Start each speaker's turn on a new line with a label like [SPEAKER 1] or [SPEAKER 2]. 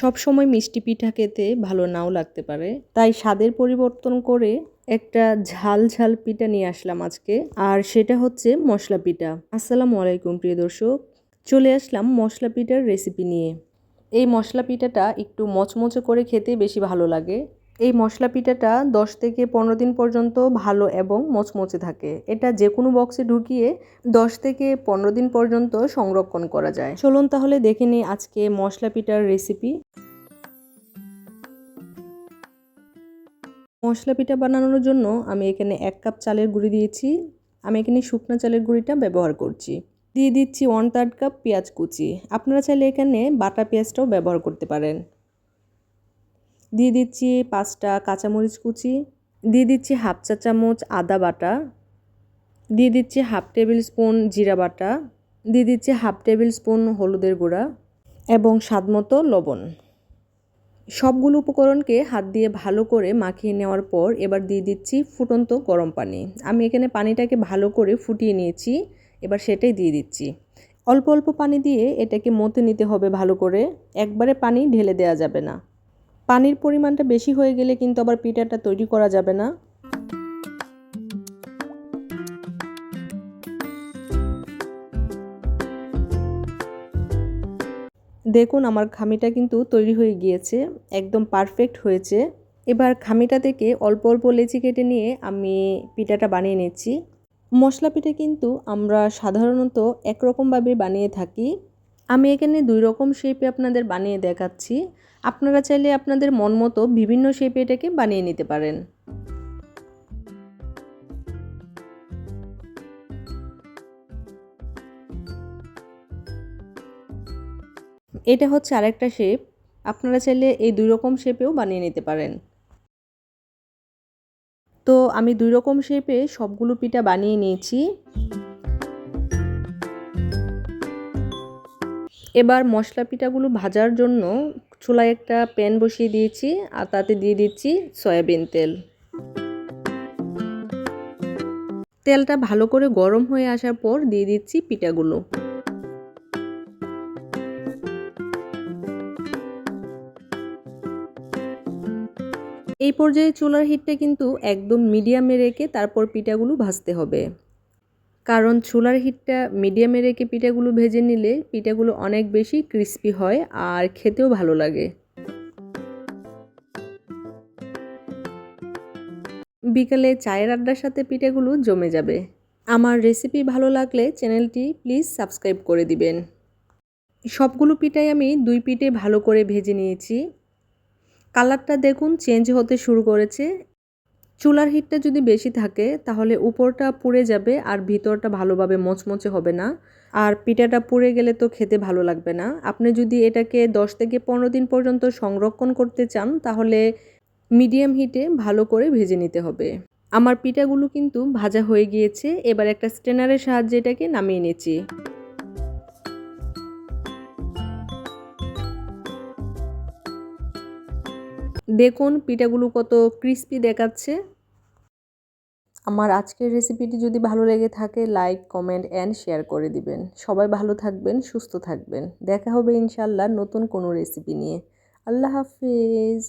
[SPEAKER 1] সব সময় মিষ্টি পিঠা খেতে ভালো নাও লাগতে পারে। তাই স্বাদের পরিবর্তন করে একটা ঝাল ঝাল পিঠা নিয়ে আসলাম আজকে। আর সেটা হচ্ছে মশলা পিঠা। আসসালামু আলাইকুম, প্রিয় দর্শক। চলে আসলাম মশলা পিঠার রেসিপি নিয়ে। এই মশলা পিঠাটা একটু মচমচে করে খেতে বেশি ভালো লাগে। এই মশলা পিঠাটা দশ থেকে পনেরো দিন পর্যন্ত ভালো এবং মচমচে থাকে। এটা যে কোনো বক্সে ঢুকিয়ে দশ থেকে পনেরো দিন পর্যন্ত সংরক্ষণ করা যায়। চলুন তাহলে দেখে নিই আজকে মশলা পিঠার রেসিপি মশলা পিঠা বানানোর জন্য আমি এখানে এক কাপ চালের গুঁড়ি দিয়েছি। আমি এখানে শুকনো চালের গুঁড়িটা ব্যবহার করছি। দিয়ে দিচ্ছি ওয়ান থার্ড কাপ পেঁয়াজ কুচি। আপনারা চাইলে এখানে বাটা পেঁয়াজটাও ব্যবহার করতে পারেন। দিয়ে দিচ্ছি পাঁচটা কাঁচামরিচ কুচি, দিয়ে দিচ্ছি হাফ চা চামচ আদা বাটা, দিয়ে দিচ্ছি হাফ টেবিল স্পুন জিরা বাটা, দিয়ে দিচ্ছি হাফ টেবিল স্পুন হলুদের গুঁড়া এবং স্বাদমতো লবণ। সবগুলো উপকরণকে হাত দিয়ে ভালো করে মাখিয়ে নেওয়ার পর এবার দিয়ে দিচ্ছি ফুটন্ত গরম পানি। আমি এখানে পানিটাকে ভালো করে ফুটিয়ে নিয়েছি, এবার সেটাই দিয়ে দিচ্ছি। অল্প অল্প পানি দিয়ে এটাকে মতে নিতে হবে ভালো করে, একবারে পানি ঢেলে দেওয়া যাবে না। পানির পরিমাণটা বেশি হয়ে গেলে কিন্তু আবার পিঠাটা তৈরি করা যাবে না। দেখুন আমার খামিটা কিন্তু তৈরি হয়ে গিয়েছে, একদম পারফেক্ট হয়েছে। এবার খামিটা থেকে অল্প অল্প লেচি কেটে নিয়ে আমি পিঠাটা বানিয়ে নিচ্ছি। মশলা পিঠা কিন্তু আমরা সাধারণত একরকমভাবে বানিয়ে থাকি। আমি এখানে দুই রকম শেপে আপনাদের বানিয়ে দেখাচ্ছি। আপনারা চাইলে আপনাদের মন মতো বিভিন্ন শেপে এটাকে বানিয়ে নিতে পারেন। এটা হচ্ছে আরেকটা শেপ আপনারা চাইলে এই দুই রকম শেপেও বানিয়ে নিতে পারেন। তো আমি দুই রকম শেপে সবগুলো পিঠা বানিয়ে নিয়েছি। এবার মশলা পিঠাগুলো ভাজার জন্য চুলায় একটা প্যান বসিয়ে দিয়েছি আর তাতে দিয়ে দিচ্ছি সয়াবিন তেল। তেলটা ভালো করে গরম হয়ে আসার পর দিয়ে দিচ্ছি পিঠাগুলো। এই পর্যায়ে চুলার হিটটা কিন্তু একদম মিডিয়ামে রেখে তারপর পিঠাগুলো ভাজতে হবে। কারণ চুলার হিটটা মিডিয়ামে রেখে পিঠাগুলো ভেজে নিলে পিঠাগুলো অনেক বেশি ক্রিস্পি হয় আর খেতেও ভালো লাগে। বিকালে চায়ের আড্ডার সাথে পিঠাগুলো জমে যাবে। আমার রেসিপি ভালো লাগলে চ্যানেলটি প্লিজ সাবস্ক্রাইব করে দিবেন। সবগুলো পিঠাই আমি দুই পিঠে ভালো করে ভেজে নিয়েছি। কালারটা দেখুন চেঞ্জ হতে শুরু করেছে। চুলার হিটটা যদি বেশি থাকে, তাহলে উপরটা পুড়ে যাবে আর ভিতরটা ভালোভাবে মচমচে হবে না। আর পিঠাটা পুড়ে গেলে তো খেতে ভালো লাগবে না। আপনি যদি এটাকে দশ থেকে পনেরো দিন পর্যন্ত সংরক্ষণ করতে চান, তাহলে মিডিয়াম হিটে ভালো করে ভেজে নিতে হবে। আমার পিঠাগুলো কিন্তু ভাজা হয়ে গিয়েছে, এবার একটা স্টেনারের সাহায্যে এটাকে নামিয়ে নিচ্ছি। দেখুন পিঠাগুলো কত ক্রিস্পি দেখাচ্ছে। আমার আজকের রেসিপিটি যদি ভালো লেগে থাকে লাইক কমেন্ট অ্যান্ড শেয়ার করে দিবেন। সবাই ভালো থাকবেন, সুস্থ থাকবেন। দেখা হবে ইনশাল্লাহ নতুন কোনো রেসিপি নিয়ে। আল্লাহ হাফিজ।